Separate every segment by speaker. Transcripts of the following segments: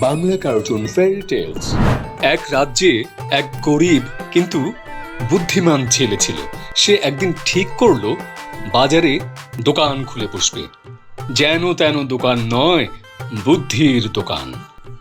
Speaker 1: Bangla cartoon fairy tales এক রাজ্যে এক গরিব কিন্তু বুদ্ধিমান ছেলে ছিল। সে একদিন ঠিক করল, বাজারে দোকান খুলে বসবে। যেন তেন দোকান নয়, বুদ্ধির দোকান।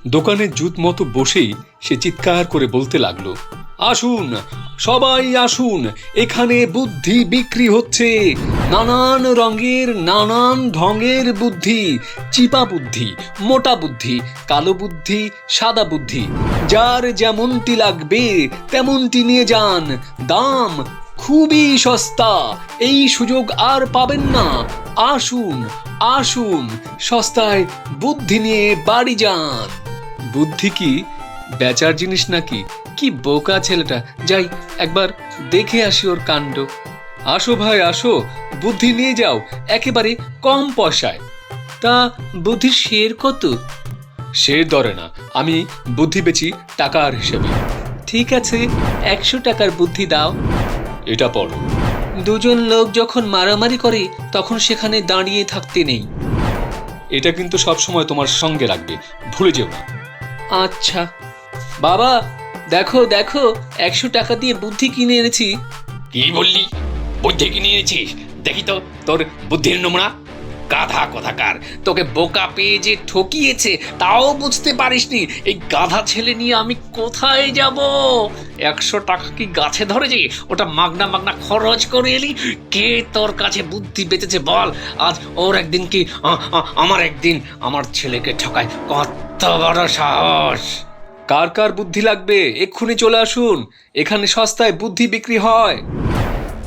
Speaker 1: দোকানে জুত মতো বসেই সে চিৎকার করে বলতে লাগল আসুন, সবাই আসুন। এখানে বুদ্ধি বিক্রি হচ্ছে। নানান রঙের, নানান ঢঙের বুদ্ধি। চিপা বুদ্ধি, মোটা বুদ্ধি, কালো বুদ্ধি, সাদা বুদ্ধি। যার যেমনটি লাগবে, তেমনটি নিয়ে যান। দাম খুবই সস্তা। এই সুযোগ আর পাবেন না। আসুন আসুন। সস্তায় বুদ্ধি নিয়ে বাড়ি যান। বুদ্ধি কি? বেচার জিনিস নাকি? কি বোকা ছেলেটা। যাই, একবার দেখে আসি ওর কাণ্ড। আসো ভাই, আসো। বুদ্ধি নিয়ে যাও, একেবারে কম পয়সায়। তা বুদ্ধি শের কত? শের দরে না, আমি বুদ্ধি বেচি টাকার হিসেবে। ঠিক আছে, একশো টাকার বুদ্ধি দাও। এটা পড়ো। দুজন লোক যখন মারামারি করে, তখন সেখানে দাঁড়িয়ে থাকতে নেই। এটা কিন্তু সব সময় তোমার সঙ্গে রাখবে ভুলে যেও না। আচ্ছা। বাবা, দেখো দেখো, একশো টাকা দিয়ে বুদ্ধি কিনে এনেছি।
Speaker 2: কি বললি? বুদ্ধি কি নিয়েছিস দেখি তো, তোর বুদ্ধির নমুনা? গাধা কথাকার, তোকে বোকা পেয়ে যে ঠকিয়েছে, তাও বুঝতে পারিসনি। এই গাধা ছেলে নিয়ে আমি কোথায় যাব? একশো টাকা কি গাছে ধরেছি? ওটা মাগনা মাগনা খরচ করে এলি? কে তোর কাছে বুদ্ধি বেঁচেছে বল? আজ ওর একদিন কি আমার একদিন আমার ছেলেকে ঠকায়? কত বড় সাহস!
Speaker 1: কার কার বুদ্ধি লাগবে? এক্ষুনি চলে আসুন। এখানে সস্তায় বুদ্ধি বিক্রি হয়।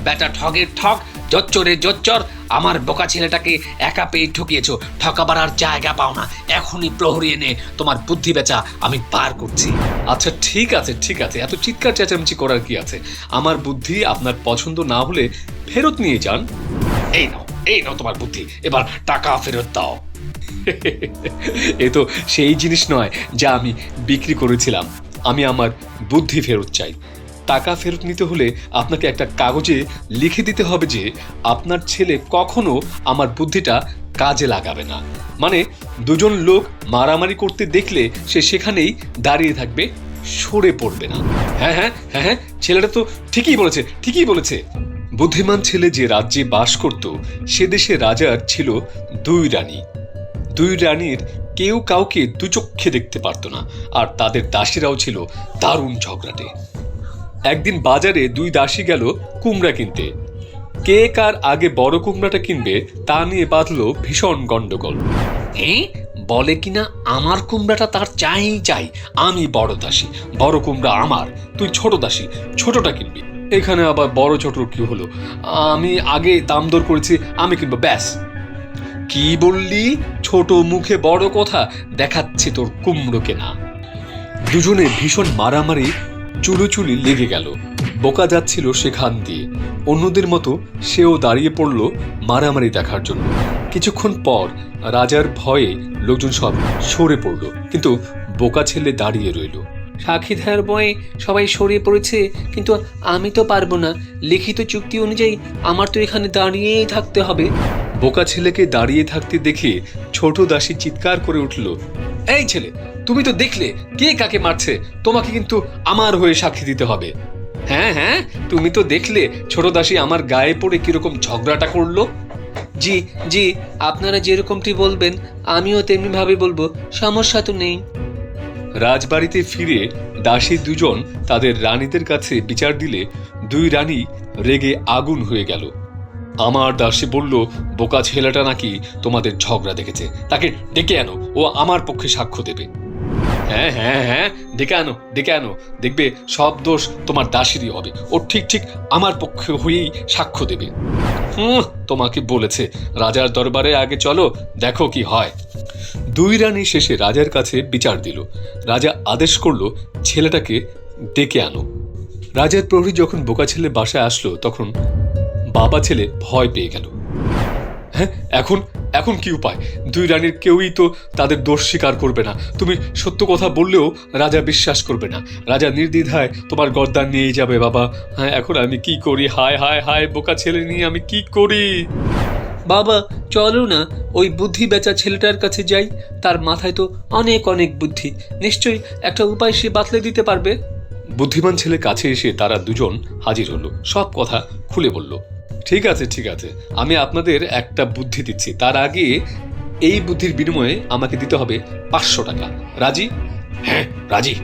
Speaker 2: বেটা ঠগের ঠক জচ্চরে জচ্চর, আমার বোকা ছেলেটাকে একা পেয়ে ঠকিয়েছো। ঠকাবার আর জায়গা পাও না। এখনই প্রহরী এনে তোমার বুদ্ধি বেচা আমি পার করছি।
Speaker 1: আচ্ছা ঠিক আছে ঠিক আছে। এত চিৎকার চেঁচামেচি করার কি আছে? আমার বুদ্ধি আপনার পছন্দ না হলে ফেরত নিয়ে যান।
Speaker 2: এই নাও এই নাও তোমার বুদ্ধি। এবার টাকা ফেরত দাও।
Speaker 1: এ তো সেই জিনিস নয় যা আমি বিক্রি করেছিলাম। আমি আমার বুদ্ধি ফেরত চাই। টাকা ফেরত নিতে হলে আপনাকে একটা কাগজে লিখে দিতে হবে যে আপনার ছেলে কখনো আমার বুদ্ধিটা কাজে লাগাবে না। মানে দুজন লোক মারামারি করতে দেখলে সে সেখানেই দাঁড়িয়ে থাকবে, সরে পড়বে না। হ্যাঁ হ্যাঁ হ্যাঁ হ্যাঁ ছেলেটা তো ঠিকই বলেছে ঠিকই বলেছে। বুদ্ধিমান ছেলে যে রাজ্যে বাস করত, সে দেশে রাজার ছিল দুই রানী। দুই রানীর কেউ কাউকে দুচক্ষে দেখতে পারত না, আর তাদের দাসীরাও ছিল দারুণ ঝগড়াটে। একদিন বাজারে দুই দাসী গেল কুমড়া কিনতে। কে কার আগে বড় কুমড়াটা কিনবে তা নিয়ে বাঁধলো ভীষণ গন্ডগোল
Speaker 2: হ্যাঁ বলে কিনা আমার কুমড়াটা তার চাই চাই,
Speaker 1: আমি বড় দাসী, বড় কুমড়া আমার, তুই ছোট দাসী, ছোটটা কিনবি। এখানে আবার বড় ছোট কি হলো? আমি আগে দাম দর করেছি, আমি কিনবো, ব্যাস। কি বললি? ছোট মুখে বড় কথা, দেখাচ্ছে তোর কুমড়ো না দুজনে ভীষণ মারামারি, চুলোচুলি লেগে গেল। বোকা যাচ্ছিল সেখান দিয়ে। অন্যদের মতো সেও দাঁড়িয়ে পড়ল মারামারি দেখার জন্য। কিছুক্ষণ পর রাজার ভয়ে লোকজন সব সরে পড়ল, কিন্তু বোকা ছেলে দাঁড়িয়ে রইল।
Speaker 3: সাক্ষীধার বয়ে সবাই সরিয়ে পড়েছে কিন্তু আমি তো পারব না। লিখিত চুক্তি অনুযায়ী আমার তো এখানে দাঁড়িয়েই থাকতে হবে।
Speaker 1: বোকা ছেলেকে দাঁড়িয়ে থাকতে দেখে ছোট দাসী চিৎকার করে উঠল এই ছেলে তুমি তো দেখলে কে কাকে মারছে? তোমাকে কিন্তু আমার হয়ে সাক্ষী দিতে হবে। হ্যাঁ হ্যাঁ তুমি তো দেখলে ছোট দাসী আমার গায়ে পড়ে কীরকম ঝগড়াটা করল?
Speaker 3: জি জি আপনারা যেরকমটি বলবেন আমিও তেমনি ভাবে বলব সমস্যা তো নেই।
Speaker 1: রাজবাড়িতে ফিরে দাসী দুজন তাদের রানীদের কাছে বিচার দিলে দুই রানী রেগে আগুন হয়ে গেল। আমার দাসী বলল, বোকা ছেলেটা নাকি তোমাদের ঝগড়া দেখেছে। তাকে ডেকে আনো, ও আমার পক্ষে সাক্ষ্য দেবে। হ্যাঁ হ্যাঁ হ্যাঁ ডেকে আনো ডেকে আনো। দেখবে সব দোষ তোমার দাসীরই হবে। ও ঠিক ঠিক আমার পক্ষে হয়েই সাক্ষ্য দেবে। হুম তোমাকে বলেছে, রাজার দরবারে আগে চলো, দেখো কি হয়। দুই রানী শেষে রাজার কাছে বিচার দিল। রাজা আদেশ করল, ছেলেটাকে ডেকে আনো। রাজার প্রহরী যখন বোকা ছেলে বাসায় আসলো, তখন বাবা ছেলে ভয় পেয়ে গেল। হ্যাঁ এখন এখন কি উপায়? দুই রানীর কেউই তো তাদের দোষ স্বীকার করবে না। তুমি সত্য কথা বললেও রাজা বিশ্বাস করবে না। রাজা নির্দ্বিধায়, তোমার গর্দান নিয়ে যাবে বাবা। হ্যাঁ এখন আমি কি করি? হায় হায় হায়, বোকা ছেলে নিয়ে আমি কি করি?
Speaker 3: বাবা, চলো না, ওই বুদ্ধি বেচা ছেলেটার কাছে যাই। তার মাথায় তো অনেক অনেক বুদ্ধি। নিশ্চয়ই একটা উপায় সে বাতলে দিতে পারবে?
Speaker 1: বুদ্ধিমান ছেলে কাছে এসে তারা দুজন হাজির হলো। সব কথা খুলে বলল, ঠিক আছে ঠিক আছে, আমি আপনাদের একটা বুদ্ধি দিচ্ছি। তার আগে এই বুদ্ধির বিনিময়ে আমাকে দিতে হবে পাঁচশো টাকা। রাজি?
Speaker 2: হ্যাঁ রাজি।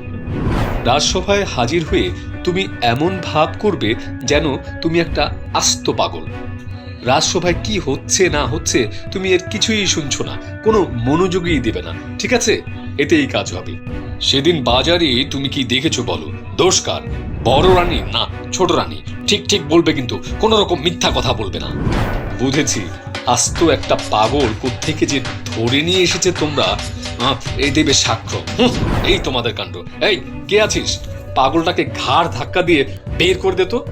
Speaker 1: রাজসভায় হাজির হয়ে তুমি এমন ভাব করবে যেন তুমি একটা আস্ত পাগল। রাজসভায় কি হচ্ছে, না হচ্ছে, তুমি এর কিছুই শুনছো না। কোনো মনোযোগই দেবে না, ঠিক আছে? এতেই কাজ হবে। সেদিন বাজারে তুমি কি দেখেছ বলো? দোষ কার? বড় রানী? না, ছোট রানী। ঠিক ঠিক বলবে কিন্তু, কোনো রকম মিথ্যা কথা বলবে না। বুঝেছি, আস্ত একটা পাগল থেকে যে ধরে নিয়ে এসেছে তোমরা এই দেবে সাক্ষ্য। এই তোমাদের কাণ্ড। এই, কে আছিস? পাগলটাকে ঘাড় ধাক্কা দিয়ে বের করে দে তো।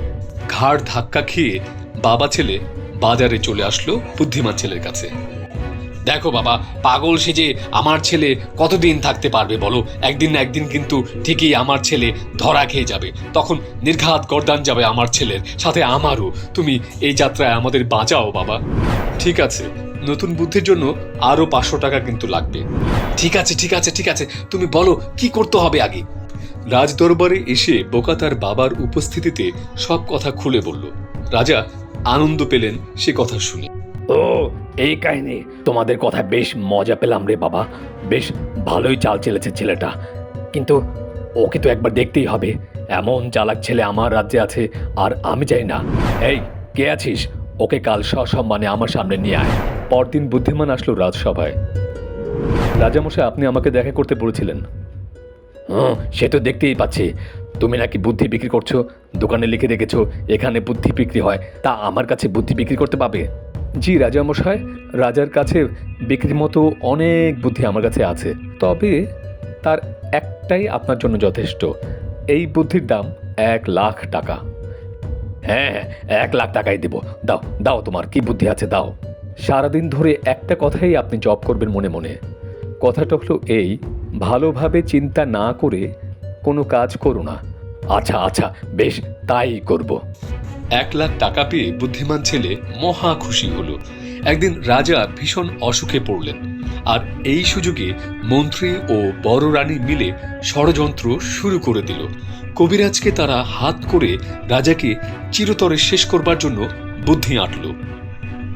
Speaker 1: ঘাড় ধাক্কা খেয়ে বাবা ছেলে বাজারে চলে আসলো বুদ্ধিমান ছেলের কাছে।
Speaker 2: দেখো বাবা, পাগল সেজে আমার ছেলে কতদিন থাকতে পারবে বলো? একদিন না একদিন কিন্তু ঠিকই আমার ছেলে ধরা খেয়ে যাবে।
Speaker 1: তখন নির্ঘাত গর্দান যাবে আমার ছেলের, সাথে আমারও। তুমি এই যাত্রায় আমাদের বাঁচাও বাবা। ঠিক আছে, নতুন বুদ্ধির জন্য আরও পাঁচশো টাকা কিন্তু লাগবে। ঠিক আছে ঠিক আছে ঠিক আছে, তুমি বলো, কি করতে হবে আগে? রাজ দরবারে এসে বোকা তার বাবার উপস্থিতিতে সব কথা খুলে বলল। রাজা আনন্দ পেলেন সে কথা শুনে।
Speaker 4: ও, এই কাহিনী। তোমাদের কথা বেশ মজা পেলাম রে বাবা। বেশ ভালোই চাল চেলেছে ছেলেটা। কিন্তু ওকে তো একবার দেখতেই হবে। এমন চালাক ছেলে আমার রাজ্যে আছে, আর আমি চাই না। এই, কে আছিস? ওকে কাল সসম্মানে আমার সামনে নিয়ে আয়।
Speaker 1: পরদিন বুদ্ধিমান আসলো রাজসভায়। রাজামশাই, আপনি আমাকে দেখা করতে বলেছিলেন।
Speaker 4: হুম, সে তো দেখতেই পাচ্ছি। তুমি নাকি বুদ্ধি বিক্রি করছ? দোকানে লিখে রেখেছো, এখানে বুদ্ধি বিক্রি হয়। তা আমার কাছে বুদ্ধি বিক্রি করতে পাবে
Speaker 1: জি, রাজামশাই, রাজার কাছে বিক্রির মতো অনেক বুদ্ধি আমার কাছে আছে। তবে তার একটাই আপনার জন্য যথেষ্ট। এই বুদ্ধির দাম এক লাখ টাকা।
Speaker 4: হ্যাঁ এক লাখ টাকাই দেবো। দাও দাও তোমার, কি বুদ্ধি আছে, দাও।
Speaker 1: সারাদিন ধরে একটা কথাই আপনি জব করবেন মনে মনে। কথাটা হলো এই ভালোভাবে চিন্তা না করে কোনো কাজ করো না।
Speaker 4: আচ্ছা আচ্ছা বেশ, তাই করব।
Speaker 1: এক লাখ টাকা পেয়ে বুদ্ধিমান ছেলে মহা খুশি হলো। একদিন রাজা ভীষণ অসুখে পড়লেন। আর এই সুযোগে মন্ত্রী ও বড় রানী মিলে ষড়যন্ত্র শুরু করে দিল। কবিরাজকে তারা হাত করে রাজাকে চিরতরে শেষ করবার জন্য বুদ্ধি আঁটল।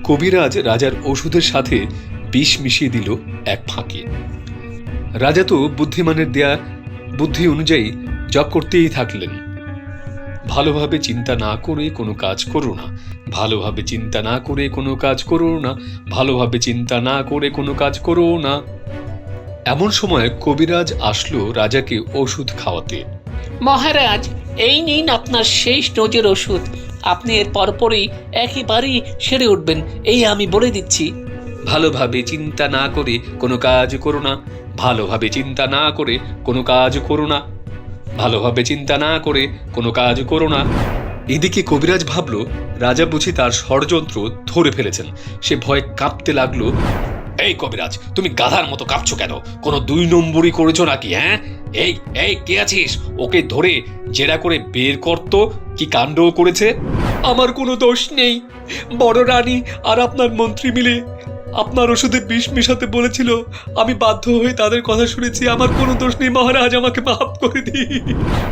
Speaker 1: কবিরাজ রাজার ওষুধের সাথে বিষ মিশিয়ে দিল এক ফাঁকে। রাজা তো বুদ্ধিমানের দেয়া বুদ্ধি অনুযায়ী জপ করতেই থাকলেন। ভালোভাবে চিন্তা না করে কোনো কাজ করো না। ভালোভাবে চিন্তা না করে কোনো কাজ করো না। ভালোভাবে চিন্তা না করে কোনো কাজ করো না। এমন সময় কবিরাজ আসলো রাজাকে ওষুধ খাওয়াতে।
Speaker 5: মহারাজ এই নিন আপনার শেষ ডোজের ওষুধ। আপনি এর পরপরই একেবারেই সেরে উঠবেন এই আমি বলে দিচ্ছি।
Speaker 1: ভালোভাবে চিন্তা না করে কোনো কাজ করো না। ভালোভাবে চিন্তা না করে কোনো কাজ করো না। ভালোভাবে চিন্তা না করে কোনো কাজ করো না। এদিকে কবিরাজ ভাবল, রাজা বুঝি তার ষড়যন্ত্র ধরে ফেলেছেন। সে ভয়ে কাঁপতে লাগল,
Speaker 2: এই কবিরাজ, তুমি গাধার মতো কাঁপছো কেন? কোনো দুই নম্বরই করেছ নাকি হ্যাঁ? এই এই, কে আছিস? ওকে ধরে জেরা করে বের করতো কি কাণ্ড করেছে?
Speaker 1: আমার কোনো দোষ নেই, বড় রানী আর আপনার মন্ত্রী মিলে আপনার ওষুধে বিষ মেশাতে বলেছিল। আমি বাধ্য হয়ে তাদের কথা শুনেছি। আমার কোনো দোষ নেই, মহারাজ, আমাকে মাফ করে দিই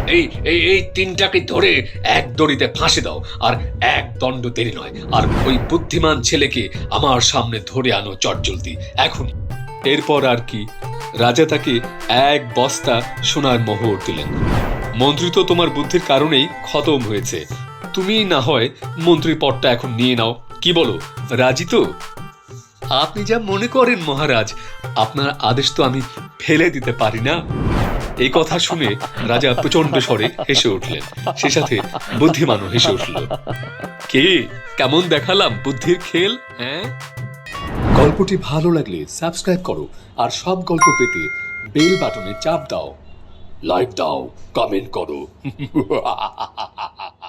Speaker 2: এই এই এই তিনটাকে ধরে এক দড়িতে ফাঁসে দাও। আর এক দণ্ড দেরি নয়। আর ওই বুদ্ধিমান ছেলেকে আমার সামনে ধরে আনো চটজলদি। এখন
Speaker 1: এরপর আর কি? রাজা তাকে এক বস্তা সোনার মোহর দিলেন। মন্ত্রী তো তোমার বুদ্ধির কারণেই খতম হয়েছে। তুমি না হয় মন্ত্রী পদটা এখন নিয়ে নাও। কি বলো? রাজি তো? আপনি যা মনে করেন, মহারাজ, আপনার আদেশ তো আমি ফেলে দিতে পারি না। এই কথা শুনে রাজা প্রচণ্ড স্বরে হেসে উঠলেন। সে সাথে বুদ্ধিমানও হেসে উঠল। কে? কেমন দেখালাম বুদ্ধির খেল হ্যাঁ? গল্পটি ভালো লাগলে সাবস্ক্রাইব করো আর সব গল্প পেতে বেল বাটনে চাপ দাও। লাইক দাও, কমেন্ট করো।